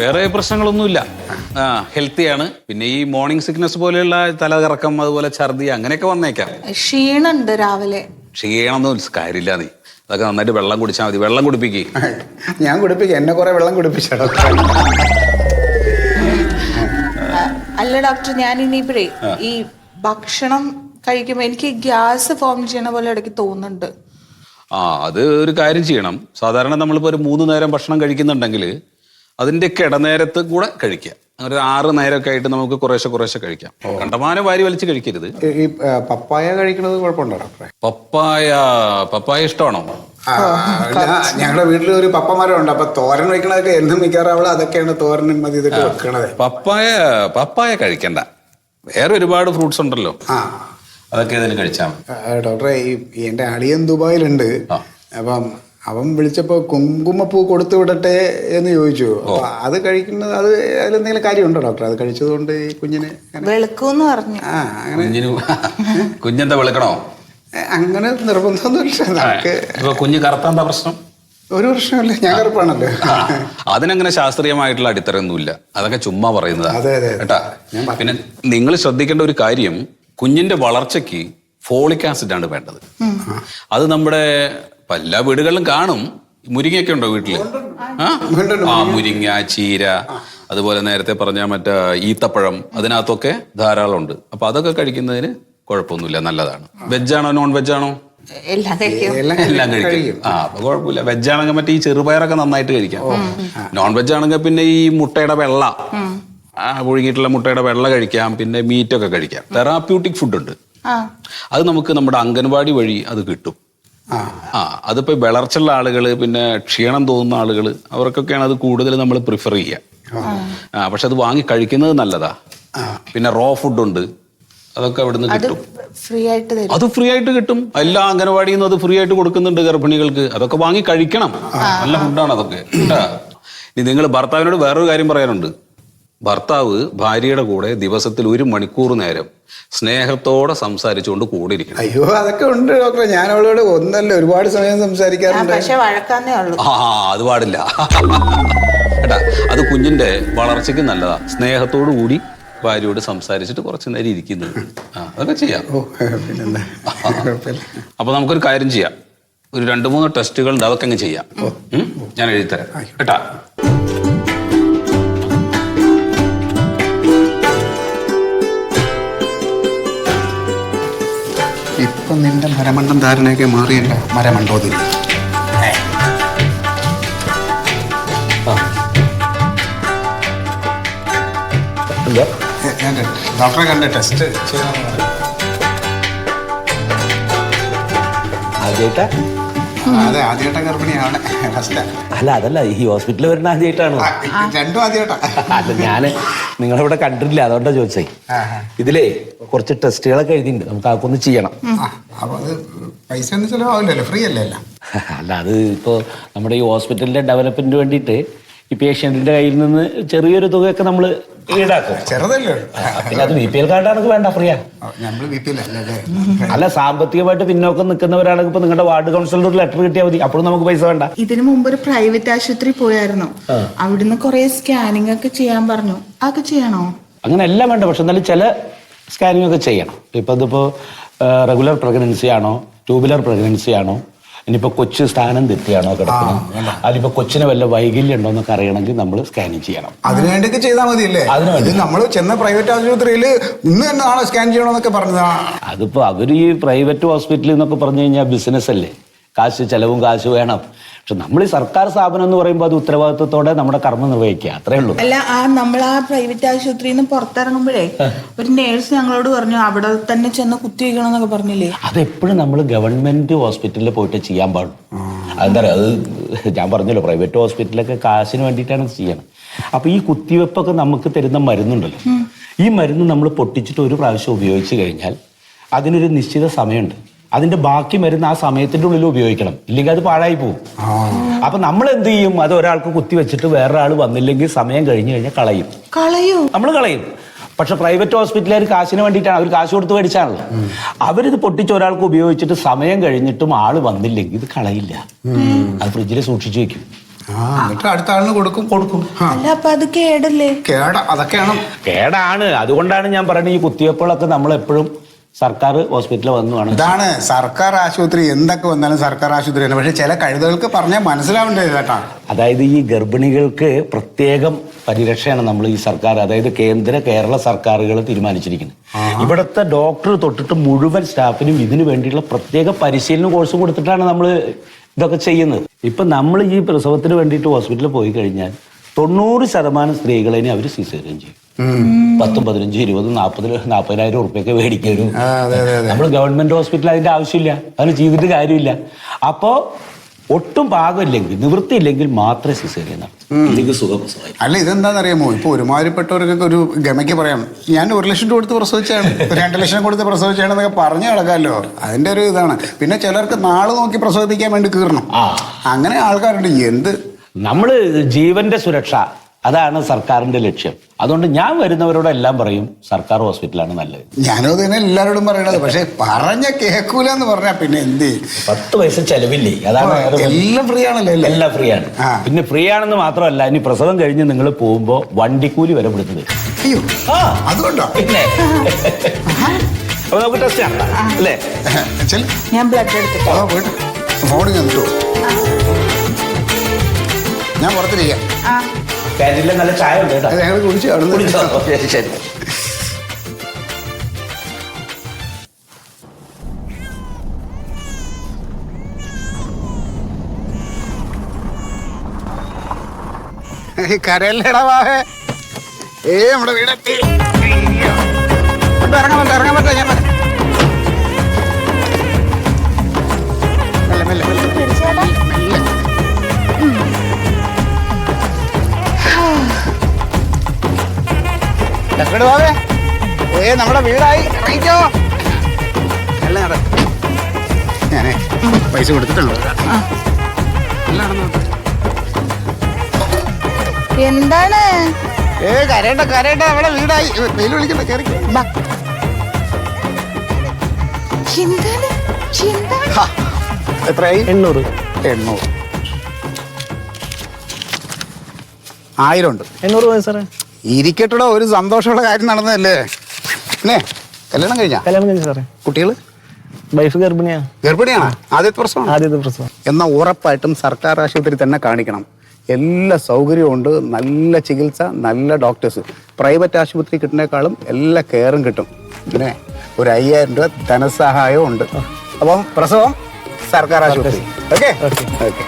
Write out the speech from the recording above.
വേറെ പ്രശ്നങ്ങളൊന്നുമില്ല. ആ ഹെൽത്തിയാണ് പിന്നെ ഈ മോർണിംഗ് സിക്നസ് പോലെയുള്ള തലകറക്കം അതുപോലെ ഛർദി അങ്ങനെയൊക്കെ വന്നേക്കാം. ക്ഷീണുണ്ട് രാവിലെ. ക്ഷീണമൊന്നും കാര്യമില്ല നീ. അതൊക്കെ നന്നായിട്ട് വെള്ളം കുടിച്ചാൽ മതി. വെള്ളം കുടിപ്പിക്കേ. ഞാൻ കുടിപ്പിക്കും. എന്നെ കുറെ വെള്ളം കുടിപ്പിച്ചോ അല്ല ഡോക്ടർ ഞാൻ ഇനിയിപ്പോഴേ ഈ ഭക്ഷണം കഴിക്കുമ്പോൾ എനിക്ക് ഗ്യാസ് ഫോം ചെയ്യണ പോലെ ഇടയ്ക്ക് തോന്നുന്നുണ്ട്. ആ അത് ഒരു കാര്യം ചെയ്യണം. സാധാരണ നമ്മളിപ്പോൾ ഒരു മൂന്ന് നേരം ഭക്ഷണം കഴിക്കുന്നുണ്ടെങ്കിൽ അതിന്റെ കിടനേരത്ത് കൂടെ കഴിക്കുക. അങ്ങനെ ഒരു ആറ് നേരമൊക്കെ ആയിട്ട് നമുക്ക് കുറേശ്ശെ കുറേശ്ശെ കഴിക്കാം. കണ്ടമാനം വാരി വലിച്ച് കഴിക്കരുത്. ഈ- പപ്പായ കഴിക്കുന്നത് കുഴപ്പമുണ്ടോ ഡോക്ടറെ? പപ്പായ പപ്പായ ഇഷ്ടമാണോ? ഞങ്ങളുടെ വീട്ടിൽ ഒരു പപ്പമരമുണ്ട്. അപ്പൊ തോരൻ വെക്കണതൊക്കെ എന്നും മിക്കവാറും അവൾ അതൊക്കെയാണ് തോരനും മതി ഇതൊക്കെ വെക്കണത്. പപ്പായ പപ്പായ കഴിക്കണ്ട. വേറെ ഒരുപാട് ഫ്രൂട്ട്സ് ഉണ്ടല്ലോ. അതൊക്കെ ഏതെങ്കിലും കഴിച്ചാൽ ഡോക്ടറെ ഈ എന്റെ അളിയൻ ദുബായിലുണ്ട്. അപ്പം അവൻ വിളിച്ചപ്പോൾ കുങ്കുമപ്പൂ കൊടുത്തു വിടട്ടെ എന്ന് ചോദിച്ചു. അപ്പൊ അത് കഴിക്കുന്നത് അത് അതിലെന്തെങ്കിലും കാര്യമുണ്ടോ ഡോക്ടർ അത് കഴിച്ചതുകൊണ്ട് ഈ കുഞ്ഞിന് വെളുക്കൂന്ന് പറഞ്ഞു. ആ അങ്ങനെ കുഞ്ഞിന് കുഞ്ഞെന്താ വിളിക്കണോ? അങ്ങനെ നിർബന്ധമൊന്നുമില്ല. നമുക്ക് ഇപ്പൊ കുഞ്ഞ് കറുത്താ പ്രശ്നം? ഒരു പ്രശ്നമില്ല ഞാൻ കറുപ്പാണല്ലോ. അതിനങ്ങനെ ശാസ്ത്രീയമായിട്ടുള്ള അടിത്തറയൊന്നുമില്ല അതൊക്കെ ചുമ്മാ പറയുന്നതാ. അതെ, അതെ, അതെ. കേട്ടാ? പിന്നെ നിങ്ങൾ ശ്രദ്ധിക്കേണ്ട ഒരു കാര്യം കുഞ്ഞിന്റെ വളർച്ചയ്ക്ക് ഫോളിക് ആസിഡ് ആണ് വേണ്ടത് അത് നമ്മുടെ ഇപ്പൊ എല്ലാ വീടുകളിലും കാണും. മുരിങ്ങയൊക്കെ ഉണ്ടോ വീട്ടിൽ? ആ? ആ മുരിങ്ങ. ചീര അതുപോലെ നേരത്തെ പറഞ്ഞ മറ്റേ ഈത്തപ്പഴം അതിനകത്തൊക്കെ ധാരാളം ഉണ്ട് അപ്പൊ അതൊക്കെ കഴിക്കുന്നതിന് കുഴപ്പമൊന്നുമില്ല നല്ലതാണ്. വെജാണോ നോൺ വെജാണോ എല്ലാം കഴിക്കും. എല്ലാം എല്ലാം കഴിക്കും. ആ അപ്പൊ കുഴപ്പമില്ല. വെജ് ആണെങ്കിൽ മറ്റേ ഈ ചെറുപയറൊക്കെ നന്നായിട്ട് കഴിക്കാം. നോൺ വെജ് ആണെങ്കിൽ പിന്നെ ഈ മുട്ടയുടെ വെള്ള. ആ പുഴുങ്ങിയിട്ടുള്ള മുട്ടയുടെ വെള്ള കഴിക്കാം. പിന്നെ മീറ്റൊക്കെ കഴിക്കാം. തെറാപ്യൂട്ടിക് ഫുഡ് ഉണ്ട് ആ. അത് നമുക്ക് നമ്മുടെ അംഗൻവാടി വഴി അത് കിട്ടും. ആ. ആ അതിപ്പോ വിളർച്ചുള്ള ആളുകൾ പിന്നെ ക്ഷീണം തോന്നുന്ന ആളുകൾ അവർക്കൊക്കെയാണ് അത് കൂടുതൽ നമ്മൾ പ്രിഫർ ചെയ്യുക ആ. പക്ഷെ അത് വാങ്ങി കഴിക്കുന്നത് നല്ലതാ. പിന്നെ റോ ഫുഡുണ്ട് ഉണ്ട്. അതൊക്കെ അവിടുന്ന് അത് കിട്ടും. ഫ്രീ ആയിട്ട് തരും. അത് ഫ്രീ ആയിട്ട് കിട്ടും. എല്ലാ അംഗനവാടിയിൽ നിന്നും അത് ഫ്രീ ആയിട്ട് കൊടുക്കുന്നുണ്ട് ഗർഭിണികൾക്ക്. അതൊക്കെ വാങ്ങി കഴിക്കണം. നല്ല ഫുഡാണ് അതൊക്കെ. നിങ്ങൾ ഭർത്താവിനോട് വേറൊരു കാര്യം പറയാനുണ്ട്. ഭർത്താവ് ഭാര്യയുടെ കൂടെ ദിവസത്തിൽ ഒരു മണിക്കൂർ നേരം സ്നേഹത്തോടെ സംസാരിച്ചുകൊണ്ട് കൂടെ ഇരിക്കണം അയ്യോ അതൊക്കെ ഉണ്ട് ഡോക്ടറെ. ഞാൻ അവളോട് ഒന്നല്ല ഒരുപാട് സമയം സംസാരിക്കാറുണ്ട്. പക്ഷെ വഴക്കാന്നേ ഉള്ളൂ. ആ അത് പാടില്ല. കേട്ടാ അത് കുഞ്ഞിന്റെ വളർച്ചയ്ക്ക് നല്ലതാ. സ്നേഹത്തോടു കൂടി ഭാര്യയോട് സംസാരിച്ചിട്ട് കുറച്ച് നേരം ഇരിക്കുന്നത് ആ അതൊക്കെ ചെയ്യാം. അപ്പൊ നമുക്കൊരു കാര്യം ചെയ്യാം. ഒരു രണ്ട് മൂന്ന് ടെസ്റ്റുകൾ ഉണ്ട് അതൊക്കെ അങ്ങ് ചെയ്യാം. ഞാൻ ഞാൻ എഴുതിത്തരാം. കേട്ടാ ഇപ്പൊ നിന്റെ മരമണ്ഡം ധാരണയൊക്കെ മാറിയല്ല. മരമണ്ടോതിൽ ഡോക്ടറെ കണ്ട ടെസ്റ്റ് ആദ്യമായിട്ടാ അതെ ആദ്യമായിട്ടാ ഗർഭിണിയാണ് ഫസ്റ്റാ അല്ല അതല്ല ഈ ഹോസ്പിറ്റലിൽ വരുന്ന ആദ്യമായിട്ടാണ്? രണ്ടും ആദ്യമായിട്ടാ. അല്ല ഞാൻ നിങ്ങളിവിടെ കണ്ടിട്ടില്ല അതുകൊണ്ടാ ചോദിച്ചേ ഇതിലേ കുറച്ച് ടെസ്റ്റുകളൊക്കെ എഴുതിയിട്ടുണ്ട് നമുക്ക് അതൊക്കെ ഒന്ന് ചെയ്യണം അപ്പൊ അത് പൈസ ഒന്നും ചിലവാവില്ലല്ലോ ഫ്രീ അല്ലേ അല്ല അത് ഇപ്പോൾ നമ്മുടെ ഈ ഹോസ്പിറ്റലിന്റെ ഡെവലപ്മെന്റിന് വേണ്ടിയിട്ട് ഈ പേഷ്യന്റിന്റെ കയ്യിൽ നിന്ന് ചെറിയൊരു തുകയൊക്കെ നമ്മൾ ഈടാക്കും. ചെറുതല്ലേ. പിന്നെ അത് ബി പി എൽ കാർഡാണെങ്കിൽ വേണ്ട ഫ്രീയാ നമ്മൾ പി അല്ലേ അല്ല? സാമ്പത്തികമായിട്ട് പിന്നോക്കം നിൽക്കുന്നവരാണെങ്കിൽ ഇപ്പൊ നിങ്ങളുടെ വാർഡ് കൗൺസിലർ ഒരു ലെറ്റർ കിട്ടിയാൽ മതി. അപ്പോഴും നമുക്ക് പൈസ വേണ്ട. ഇതിനു മുമ്പ് ഒരു പ്രൈവറ്റ് ആശുപത്രി പോയായിരുന്നു. അവിടുന്ന് കുറെ സ്കാനിങ് ഒക്കെ ചെയ്യാൻ പറഞ്ഞു. അതൊക്കെ ചെയ്യണോ? അങ്ങനെ എല്ലാം വേണ്ട പക്ഷെ എന്നാലും ചില സ്കാനിങ് ഒക്കെ ചെയ്യണം. ഇപ്പൊ ഇതിപ്പോ റെഗുലർ പ്രഗ്നൻസി ആണോ? ട്യൂബുലർ പ്രഗ്നൻസി ആണോ? ഇനിയിപ്പോൾ കൊച്ച് സ്ഥാനം തെറ്റിയാണോ കിടക്കുന്നത്? അതിലിപ്പോൾ കൊച്ചിന് വല്ല വൈകല്യം ഉണ്ടോ എന്നൊക്കെ അറിയണമെങ്കിൽ നമ്മൾ സ്കാനിങ് ചെയ്യണം. അതിനു വേണ്ടിയൊക്കെ ചെയ്താൽ മതിയല്ലേ? ഇത് നമ്മൾ ചെന്ന പ്രൈവറ്റ് ആശുപത്രിയിൽ ഇന്ന് തന്നെ നാളെ സ്കാൻ ചെയ്യണമെന്നൊക്കെ പറഞ്ഞതാണ് അതിപ്പോൾ അവർ ഈ പ്രൈവറ്റ് ഹോസ്പിറ്റലിൽ നിന്നൊക്കെ പറഞ്ഞു കഴിഞ്ഞാൽ ബിസിനസ് അല്ലേ? കാശ് ചെലവും കാശ് വേണം. പക്ഷെ നമ്മൾ ഈ സർക്കാർ സ്ഥാപനം എന്ന് പറയുമ്പോൾ അത് ഉത്തരവാദിത്വത്തോടെ നമ്മുടെ കർമ്മം നിർവഹിക്കുക. അത്രേ ഉള്ളൂ. അല്ല ആ നമ്മൾ ആ പ്രൈവറ്റ് ആശുപത്രിയിൽ നിന്ന് പുറത്തിറങ്ങുമ്പോഴേ ഒരു നേഴ്സ് ഞങ്ങളോട് പറഞ്ഞു അവിടെ തന്നെ ചെന്ന് കുത്തി കുത്തിവെക്കണം എന്നൊക്കെ പറഞ്ഞില്ലേ? അതെപ്പോഴും നമ്മൾ ഗവൺമെന്റ് ഹോസ്പിറ്റലിൽ പോയിട്ട് ചെയ്യാൻ പാടും. അതെന്താ പറയുക അത് ഞാൻ പറഞ്ഞല്ലോ പ്രൈവറ്റ് ഹോസ്പിറ്റലൊക്കെ കാശിന് വേണ്ടിയിട്ടാണ് ചെയ്യണം അപ്പൊ ഈ കുത്തിവെപ്പൊക്കെ നമുക്ക് തരുന്ന മരുന്നുണ്ടല്ലോ. ഈ മരുന്ന് നമ്മൾ പൊട്ടിച്ചിട്ട് ഒരു പ്രാവശ്യം ഉപയോഗിച്ച് കഴിഞ്ഞാൽ അതിനൊരു നിശ്ചിത സമയമുണ്ട്. അതിന്റെ ബാക്കി മരുന്ന് ആ സമയത്തിന്റെ ഉള്ളിൽ ഉപയോഗിക്കണം. ഇല്ലെങ്കിൽ അത് പാഴായി പോകും അപ്പൊ നമ്മൾ എന്ത് ചെയ്യും? അത് ഒരാൾക്ക് കുത്തി വെച്ചിട്ട് വേറൊരാൾ വന്നില്ലെങ്കിൽ സമയം കഴിഞ്ഞു കഴിഞ്ഞാൽ കളയും. കളയും. നമ്മൾ കളയും. പക്ഷെ പ്രൈവറ്റ് ഹോസ്പിറ്റലുകാർ കാശിന് വേണ്ടിയിട്ടാണ് അവർ കാശ് കൊടുത്ത് മേടിച്ചാണല്ലോ. അവരിത് പൊട്ടിച്ച് ഒരാൾക്ക് ഉപയോഗിച്ചിട്ട് സമയം കഴിഞ്ഞിട്ടും ആൾ വന്നില്ലെങ്കിൽ ഇത് കളയില്ല. അത് ഫ്രിഡ്ജിൽ സൂക്ഷിച്ചു വെക്കും. ആ എന്നിട്ട് അടുത്ത ആളിന് കൊടുക്കും കൊടുക്കും. അല്ല അപ്പൊ അത് കേടല്ലേ? കേട അതൊക്കെയാണ്. കേടാണ്. അതുകൊണ്ടാണ് ഞാൻ പറയുന്നത് ഈ കുത്തിവെപ്പുകളൊക്കെ നമ്മൾ എപ്പോഴും സർക്കാർ ഹോസ്പിറ്റലിൽ വന്നു വേണം ഇതാണ് സർക്കാർ ആശുപത്രി എന്തൊക്കെ വന്നാലും സർക്കാർ ആശുപത്രി തന്നെ. പക്ഷെ ചില കഴുതകൾക്ക് പറഞ്ഞാൽ മനസ്സിലാവേണ്ടത് കേട്ടാ. അതായത് ഈ ഗർഭിണികൾക്ക് പ്രത്യേകം പരിരക്ഷയാണ് നമ്മൾ ഈ സർക്കാർ അതായത് കേന്ദ്ര കേരള സർക്കാരുകൾ തീരുമാനിച്ചിരിക്കുന്നത്. ഇവിടുത്തെ ഡോക്ടർ തൊട്ടിട്ട് മുഴുവൻ സ്റ്റാഫിനും ഇതിനു വേണ്ടിയിട്ടുള്ള പ്രത്യേക പരിശീലന കോഴ്സ് കൊടുത്തിട്ടാണ് നമ്മൾ ഇതൊക്കെ ചെയ്യുന്നത്. ഇപ്പൊ നമ്മൾ ഈ പ്രസവത്തിന് വേണ്ടിയിട്ട് ഹോസ്പിറ്റലിൽ പോയി കഴിഞ്ഞാൽ തൊണ്ണൂറ് ശതമാനം സ്ത്രീകളെ അവർ സിസേറിയൻ ചെയ്യും. പത്തും പതിനഞ്ചും ഇരുപതും നാൽപ്പത് നാൽപ്പതിനായിരം ഉറുപ്പ്യൊക്കെ മേടിക്കും ആ, അതെ അതെ അതെ. നമ്മൾ ഗവൺമെന്റ് ഹോസ്പിറ്റലിൽ അതിന്റെ ആവശ്യമില്ല. അതിന് ചെയ്തിട്ട് കാര്യമില്ല. അപ്പോ ഒട്ടും പാകമില്ലെങ്കിൽ നിവൃത്തിയില്ലെങ്കിൽ മാത്രമേ സിസേറിയൻ നടത്തൂ. സുഖം അല്ല ഇതെന്താണെന്നറിയാമോ ഇപ്പൊ ഒരുമാതിരിപ്പെട്ടവർക്കൊക്കെ ഒരു ഗമയ്ക്ക് പറയാം ഞാൻ ഒരു ലക്ഷം രൂപ കൊടുത്ത് പ്രസവിച്ചാണ് രണ്ട് ലക്ഷം കൊടുത്ത് പ്രസവിച്ചാണെന്നൊക്കെ പറഞ്ഞു കിടക്കാമല്ലോ അതിന്റെ ഒരു ഇതാണ്. പിന്നെ ചിലർക്ക് നാളെ നോക്കി പ്രസവിപ്പിക്കാൻ വേണ്ടി കീറണം. അങ്ങനെ ആൾക്കാരുണ്ട്. എന്ത് നമ്മൾ ജീവന്റെ സുരക്ഷ അതാണ് സർക്കാരിന്റെ ലക്ഷ്യം. അതുകൊണ്ട് ഞാൻ വരുന്നവരോടെല്ലാം പറയും സർക്കാർ ഹോസ്പിറ്റലാണ് നല്ലത്. ഞാനും തന്നെ എല്ലാവരോടും പറയണത്. പക്ഷെ പറഞ്ഞ കേൾക്കൂല എന്ന് പറഞ്ഞാ പിന്നെ എന്ത്? പത്ത് പൈസ ചെലവില്ലേ? അതാണ് എല്ലാം ഫ്രീ ആണല്ലോ എല്ലാം ഫ്രീ ആണ് പിന്നെ ഫ്രീ ആണെന്ന് മാത്രമല്ല ഇനി പ്രസവം കഴിഞ്ഞ് നിങ്ങൾ പോകുമ്പോൾ വണ്ടിക്കൂലി വരെ വിടുന്നത്. അയ്യോ അതുകൊണ്ടോ? പിന്നെ. അപ്പൊ നമുക്ക് ടെസ്റ്റ് ചെയ്യാം അല്ലേ? ഞാൻ ബ്ലഡ് എടുത്തിട്ടോ ഫോൺ നിന്നിട്ടോ ഞാൻ പുറത്തിരിക്കാം. ആ. കാന്റീനിലെ നല്ല ചായ ഉണ്ട് കേട്ടോ ഞങ്ങൾ കുടിച്ചു അവിടെ കുടിച്ചോ? ശരി ഏ നമ്മുടെ വീടെത്തി. ഇറങ്ങാൻ പറ്റില്ല ഇറങ്ങാൻ പറ്റില്ല ഞാൻ ഇങ്ങോട്ട് വാവേ ഏ നമ്മുടെ വീടായി. ഇറങ്ങിക്കോ. അല്ല നട ഞാനേ പൈസ കൊടുത്തിട്ടുണ്ടോ എന്താണ്? ഏ കരയണ്ട കരയണ്ട. അവിടെ വീടായി. വെയിൽ വിളിക്കണ്ട കയറി ബാ. എന്താണ്? എന്താണ്? എത്രയായി? എണ്ണൂറ്. എണ്ണൂറ്. ആയിരം ഉണ്ട്. എണ്ണൂറ് പോയി സാറേ. ഇരിക്കട്ടോ ഒരു സന്തോഷമുള്ള കാര്യം നടന്നതല്ലേ? പിന്നെ കല്യാണം കഴിഞ്ഞാ? കല്യാണം കഴിഞ്ഞു സാറേ. കുട്ടികൾ? വൈഫ് ഗർഭിണിയാ. ഗർഭിണിയാണ്? ആദ്യത്തെ പ്രശ്നം ആദ്യത്തെ പ്രശ്നം എന്നാൽ ഉറപ്പായിട്ടും സർക്കാർ ആശുപത്രി തന്നെ കാണിക്കണം. എല്ലാ സൗകര്യവും ഉണ്ട് നല്ല ചികിത്സ നല്ല ഡോക്ടേഴ്സ്. പ്രൈവറ്റ് ആശുപത്രി കിട്ടുന്നേക്കാളും എല്ലാ കെയറും കിട്ടും. പിന്നെ ഒരു അയ്യായിരം രൂപ ധനസഹായവും ഉണ്ട്. അപ്പം പ്രസവം സർക്കാർ ആശുപത്രി. ഓക്കെ. ഓക്കെ.